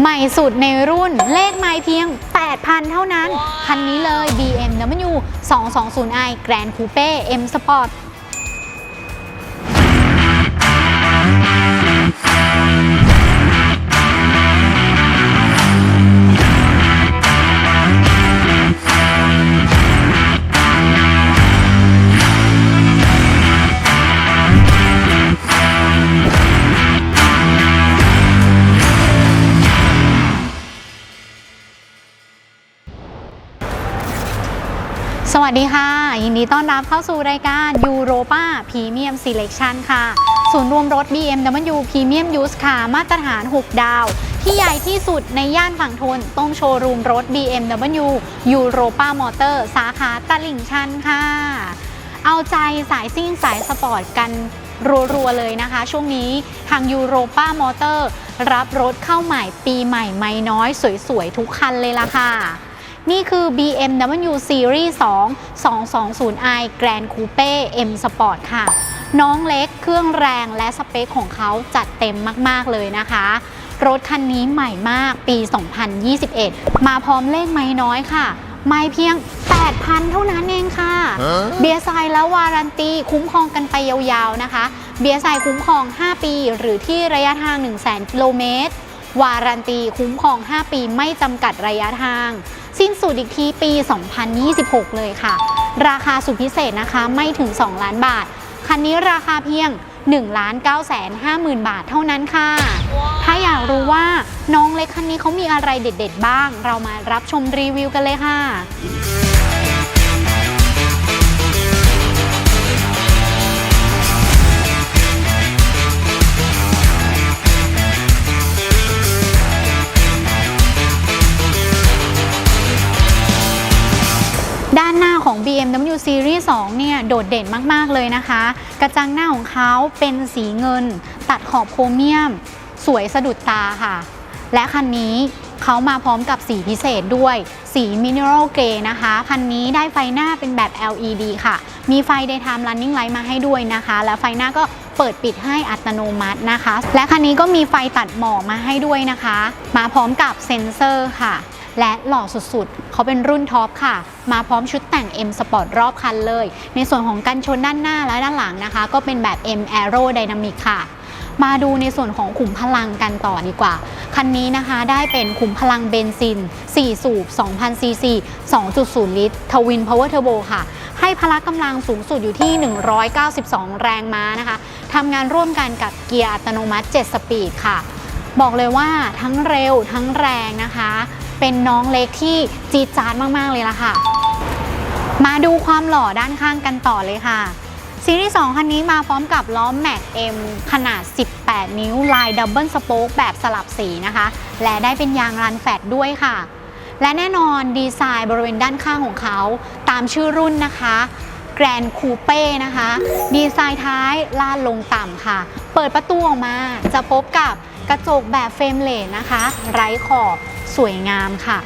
ใหม่สุดในรุ่นเลขไม้เพียง 8,000 เท่านั้น คันนี้เลย BMW 220i Grand Coupe M Sport สวัสดีค่ะ ยินดีต้อนรับเข้าสู่รายการ Europa Premium Selection ค่ะ ศูนย์รวมรถ BMW Premium Use ค่ะ มาตรฐาน 6 ดาว ที่ใหญ่ที่สุดในย่านฝั่งทนตรงโชว์รูมรถ BMW Europa Motor สาขาตลิ่งชันค่ะ เอาใจสายซิ่งสายสปอร์ตกันรัวๆเลยนะคะ ช่วงนี้ทาง Europa Motor รับรถเข้าใหม่ปีใหม่ไม่น้อยสวยๆ ทุกคันเลยล่ะค่ะ นี่คือ BMW Series 2 220i Grand Coupe M Sport ค่ะ น้องเล็กเครื่องแรงและสเปคของเขาจัดเต็มมาก ๆ เลยนะคะ รถคันนี้ใหม่มากปี 2021 มาพร้อมเลขไม้น้อยค่ะ ไม่เพียง 8,000 เท่านั้นเองค่ะ เบียร์ไซด์และวารันตี คุ้มครองกันไปยาวๆนะคะ เบียร์ไซด์คุ้มครอง 5 ปี หรือที่ระยะทาง 100,000กิโลเมตรวารันตีคุ้มครอง 5 ปีไม่จำกัดระยะทาง สิ้นสุดอีกทีปี 2026 เลยค่ะ ราคาสุดพิเศษนะคะไม่ถึง 2 ล้านบาท คันนี้ราคาเพียง 1 9 5 0 0 0 0 บาทเท่านั้นค่ะ ถ้าอยากรู้ว่าน้องเล็กคันนี้เขามีอะไรเด็ด ๆ บ้าง เรามารับชมรีวิวกันเลยค่ะ BMW Series 2 เนี่ยโดดเด่นมาก ๆ เลยนะคะ กระจังหน้าของเขาเป็นสีเงิน ตัดขอบโครเมียม สวยสะดุดตาค่ะ และคันนี้เขามาพร้อมกับสีพิเศษด้วย สีมิน e รัลเกรนะคะ คันนี้ได้ไฟหน้าเป็นแบบ LED ค่ะ มีไฟ Daytime Running Light มาให้ด้วยนะคะ และไฟหน้าก็เปิดปิดให้อัตโนมัตินะคะ และคันนี้ก็มีไฟตัดหมอกมาให้ด้วยนะคะ มาพร้อมกับเซ็นเซอร์ค่ะ และหล่อสุดๆ เขาเป็นรุ่นท็อปค่ะ มาพร้อมชุดแต่ง M Sport รอบคันเลย ในส่วนของกันชนด้านหน้าและด้านหลังนะคะ ก็เป็นแบบ M Aero Dynamic ค่ะ มาดูในส่วนของขุมพลังกันต่อดีกว่า คันนี้นะคะได้เป็นขุมพลังเบนซิน 4 สูบ 2,000 ซีซี 2.0 ลิตร ทวินพาวเวอร์เทอร์โบค่ะให้พละกำลังสูงสุดอยู่ที่ 192 แรงม้านะคะ ทำงานร่วมกันกับเกียร์อัตโนมัติ 7 สปีดค่ะ บอกเลยว่าทั้งเร็วทั้งแรงนะคะ เป็นน้องเล็กที่จีดจาดมากๆเลยล่ะค่ะ มาดูความหล่อด้านข้างกันต่อเลยค่ะซีรีส์2คันนี้มาพร้อมกับล้อแม็ก M ขนาด 18 นิ้ว ลายดับเบิลสโป๊กแบบสลับสีนะคะ และได้เป็นยางรันแฟตด้วยค่ะ และแน่นอนดีไซน์บริเวณด้านข้างของเขาตามชื่อรุ่นนะคะ Grand Coupe นะคะ ดีไซน์ท้ายลาดลงต่ำค่ะ เปิดประตูออกมาจะพบกับ กระจกแบบเฟรมเลสนะคะ ไร้ขอบสวยงามค่ะ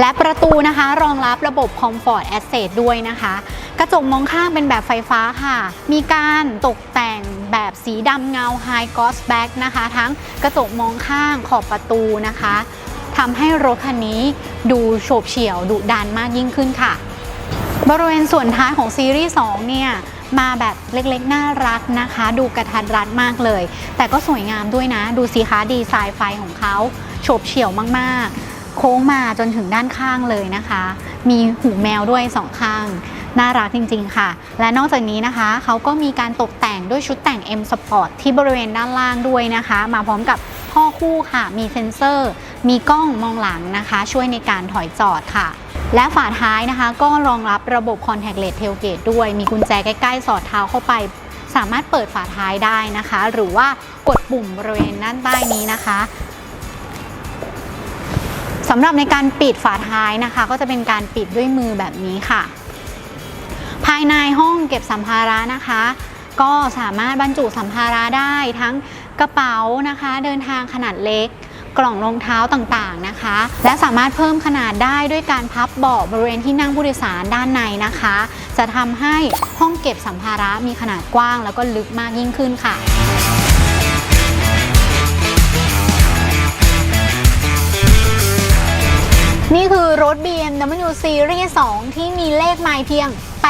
และประตูนะคะรองรับระบบ Comfort Access ด้วยนะคะ กระจกมองข้างเป็นแบบไฟฟ้าค่ะ มีการตกแต่งแบบสีดำเงา High Gloss Back นะคะ ทั้งกระจกมองข้างขอบประตูนะคะทำให้รถคันนี้ดูโฉบเฉี่ยวดุดันมากยิ่งขึ้นค่ะ บริเวณส่วนท้ายของซีรีส์2เนี่ย มาแบบเล็กๆ น่ารักนะคะ ดูกระทัดรัดมากเลย แต่ก็สวยงามด้วยนะ ดูสิคะดีไซน์ไฟของเขาโฉบเฉี่ยวมากๆ โค้งมาจนถึงด้านข้างเลยนะคะ มีหูแมวด้วยสองข้างน่ารักจริงๆค่ะ และนอกจากนี้นะคะ เขาก็มีการตกแต่งด้วยชุดแต่ง M Sport ที่บริเวณด้านล่างด้วยนะคะ มาพร้อมกับพ่อ คู่ค่ะ มีเซ็นเซอร์ มีกล้องมองหลังนะคะ ช่วยในการถอยจอดค่ะ และฝาท้ายนะคะ ก็รองรับระบบ Contactless Tailgate ด้วย มีกุญแจใกล้ ๆ สอดเท้าเข้าไป สามารถเปิดฝาท้ายได้นะคะ หรือว่ากดปุ่มบริเวณด้านใต้นี้นะคะสำหรับในการปิดฝาท้ายนะคะ ก็จะเป็นการปิดด้วยมือแบบนี้ค่ะ ภายในห้องเก็บสัมภาระนะคะ ก็สามารถบรรจุสัมภาระได้ทั้ง กระเป๋านะคะ เดินทางขนาดเล็ก กล่องรองเท้าต่างๆนะคะ และสามารถเพิ่มขนาดได้ด้วยการพับเบาะบริเวณที่นั่งผู้โดยสารด้านในนะคะ จะทำให้ห้องเก็บสัมภาระมีขนาดกว้าง แล้วก็ลึกมากยิ่งขึ้นค่ะนี่คือรถ BMW Series 2 ที่มีเลขไมล์เพียง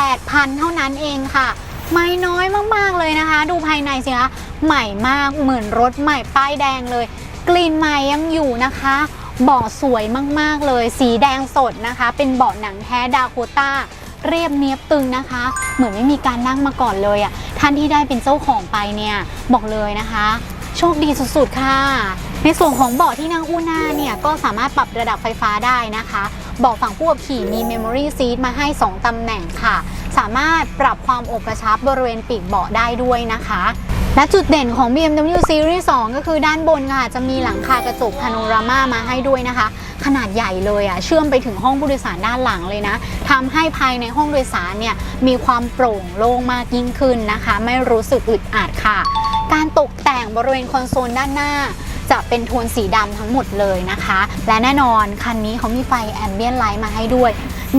8,000 เท่านั้นเองค่ะ ไม่น้อยมาก ๆ เลยนะคะ ดูภายในสิคะ ใหม่มากเหมือนรถใหม่ป้ายแดงเลย กลิ่นใหม่ยังอยู่นะคะเบาะสวยมากๆเลย สีแดงสดนะคะ เป็นเบาะหนังแท้ดาโคต้าเรียบเนียบตึงนะคะ เหมือนไม่มีการนั่งมาก่อนเลยอะ่ะท่านที่ได้เป็นเจ้าของไปเนี่ยบอกเลยนะคะ โชคดีสุดๆค่ะ ในส่วนของเบาะที่นั่งอู้หน้าเนี่ยก็สามารถปรับระดับไฟฟ้าได้นะคะเบาะฝั่งผู้ขับขี่มี Memory Seat มาให้ 2ตำแหน่งค่ะ สามารถปรับความอบกระชับบริเวณปีกเบาะได้ด้วยนะคะ และจุดเด่นของ BMW Series 2 ก็คือด้านบนค่ะ จะมีหลังคากระจกพาโนรามามาให้ด้วยนะคะ ขนาดใหญ่เลยอะ เชื่อมไปถึงห้องผู้โดยสารด้านหลังเลยนะทำให้ภายในห้องโดยสารเนี่ย มีความโปร่งโล่งมากยิ่งขึ้นนะคะ ไม่รู้สึกอึดอัดค่ะ การตกแต่งบริเวณคอนโซลด้านหน้าจะเป็นโทนสีดำทั้งหมดเลยนะคะ และแน่นอนคันนี้เขามีไฟแอมเบียนไลท์มาให้ด้วย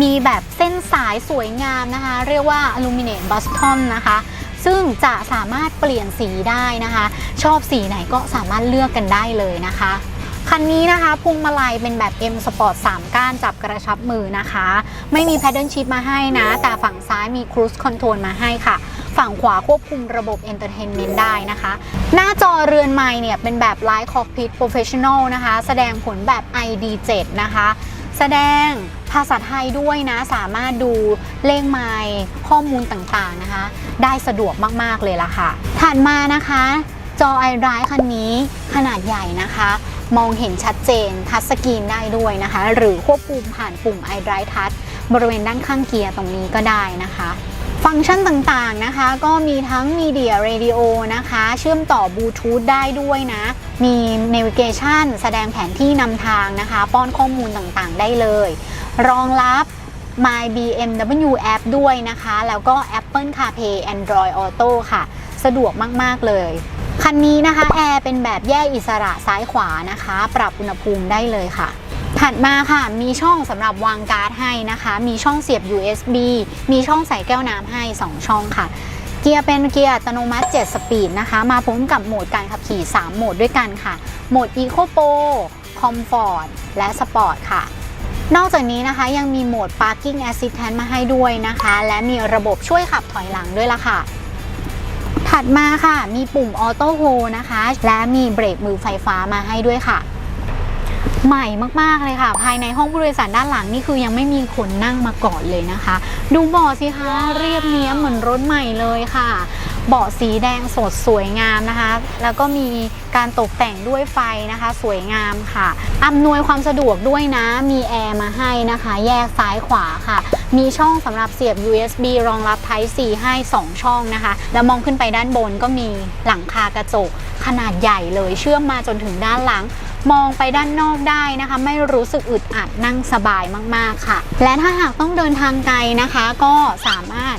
มีแบบเส้นสายสวยงามนะคะ เรียกว่า Illuminate Boston นะคะ ซึ่งจะสามารถเปลี่ยนสีได้นะคะ ชอบสีไหนก็สามารถเลือกกันได้เลยนะคะคันนี้นะคะพวงมาลัยเป็นแบบ M Sport 3 ก้านจับกระชับมือนะคะ ไม่มี Paddle Shift มาให้นะ แต่ฝั่งซ้ายมี Cruise Control มาให้ค่ะ ฝั่งขวาควบคุมระบบ Entertainment ได้นะคะ หน้าจอเรือนไม้เนี่ยเป็นแบบ Light Cockpit Professional นะคะ แสดงผลแบบ ID7 นะคะ แสดงภาษาไทยด้วยนะ สามารถดูเลขไมล์ข้อมูลต่างๆนะคะ ได้สะดวกมากๆเลยล่ะค่ะ ถัดมานะคะ จอไอดรคันนี้ขนาดใหญ่นะคะ มองเห็นชัดเจนทัชสกรีนได้ด้วยนะคะ หรือควบคุมผ่านปุ่ม iDrive Touch บริเวณด้านข้างเกียร์ตรงนี้ก็ได้นะคะฟังก์ชันต่างๆนะคะ ก็มีทั้ง Media Radio นะคะ เชื่อมต่อบลูทูธได้ด้วยนะ มี Navigation แสดงแผนที่นำทางนะคะ ป้อนข้อมูลต่างๆได้เลย รองรับ My BMW App ด้วยนะคะ แล้วก็ Apple CarPlay Android Auto ค่ะ สะดวกมาก ๆ เลย คันนี้นะคะแอร์เป็นแบบแยกอิสระซ้ายขวานะคะ ปรับอุณหภูมิได้เลยค่ะ ถัดมาค่ะ มีช่องสำหรับวางการ์ดให้นะคะ มีช่องเสียบ USB มีช่องใส่แก้วน้ำให้ 2 ช่องค่ะ เกียร์เป็นเกียร์อัตโนมัติ 7 สปีดนะคะ มาพร้อมกับโหมดการขับขี่ 3 โหมดด้วยกันค่ะ โหมด Eco Pro Comfort และ Sport ค่ะ นอกจากนี้นะคะยังมีโหมด Parking Assistant มาให้ด้วยนะคะ และมีระบบช่วยขับถอยหลังด้วยล่ะค่ะ ถัดมาค่ะ มีปุ่ม Auto Hold นะคะ และมีเบรกมือไฟฟ้ามาให้ด้วยค่ะ ใหม่มากๆเลยค่ะ ภายในห้องผู้โดยสารด้านหลังนี่คือยังไม่มีคนนั่งมาก่อนเลยนะคะ ดูเบาะสิคะเรียบเนี้ยบเหมือนรถใหม่เลยค่ะเบาะสีแดงสดสวยงามนะคะ แล้วก็มีการตกแต่งด้วยไฟนะคะ สวยงามค่ะ อำนวยความสะดวกด้วยนะ มีแอร์มาให้นะคะ แยกซ้ายขวาค่ะ มีช่องสำหรับเสียบ USB รองรับ Type C ให้ 2 ช่องนะคะ แล้วมองขึ้นไปด้านบนก็มีหลังคากระจกขนาดใหญ่เลย เชื่อมมาจนถึงด้านหลัง มองไปด้านนอกได้นะคะ ไม่รู้สึกอึดอัดนั่งสบายมากๆค่ะ และถ้าหากต้องเดินทางไกลนะคะ ก็สามารถ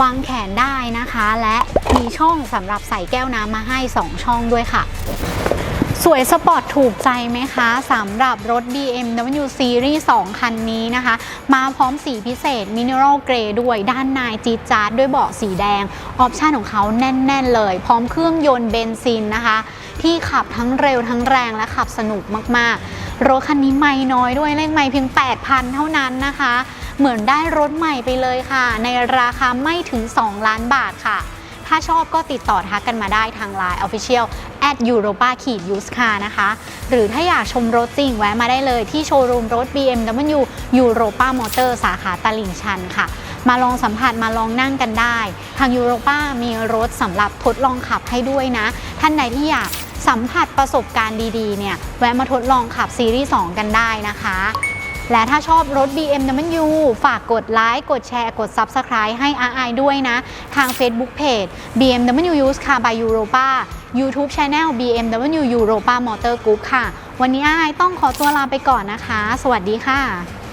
วางแขนได้นะคะ และมีช่องสำหรับใส่แก้วน้ำมาให้ 2 ช่องด้วยค่ะ สวยสปอร์ตถูกใจไหมคะสำหรับรถ BMW Series 2 คันนี้นะคะ มาพร้อมสีพิเศษ Mineral Grey ด้วยด้านในจี๊ดจ๊าดด้วยเบาะสีแดง ออปชันของเขาแน่น ๆ เลย พร้อมเครื่องยนต์เบนซินนะคะ ที่ขับทั้งเร็วทั้งแรงและขับสนุกมาก ๆ รถคันนี้ไม่น้อยด้วยเลขไม่เพียง 8,000 เท่านั้นนะคะ เหมือนได้รถใหม่ไปเลยค่ะ ในราคาไม่ถึง 2 ล้านบาทค่ะถ้าชอบก็ติดต่อทักกันมาได้ทาง Line Official at Europa ขีด Used Car นะคะ หรือถ้าอยากชมรถจริงแวะมาได้เลยที่โชว์รูมรถ BMW Europa Motor สาขาตลิ่งชันค่ะ มาลองสัมผัสมาลองนั่งกันได้ ทาง Europa มีรถสำหรับทดลองขับให้ด้วยนะ ท่านใดที่อยากสัมผัสประสบการณ์ดีๆ เนี่ยแวะมาทดลองขับซีรีส์ 2 กันได้นะคะ และถ้าชอบรถ BMW ฝากกดไลค์ กดแชร์ กด Subscribe ให้ RI ด้วยนะ ทาง Facebook Page BMW Used Car by Europa YouTube Channel BMW Europa Motor Group ค่ะ วันนี้อ้ายต้องขอตัวลาไปก่อนนะคะ สวัสดีค่ะ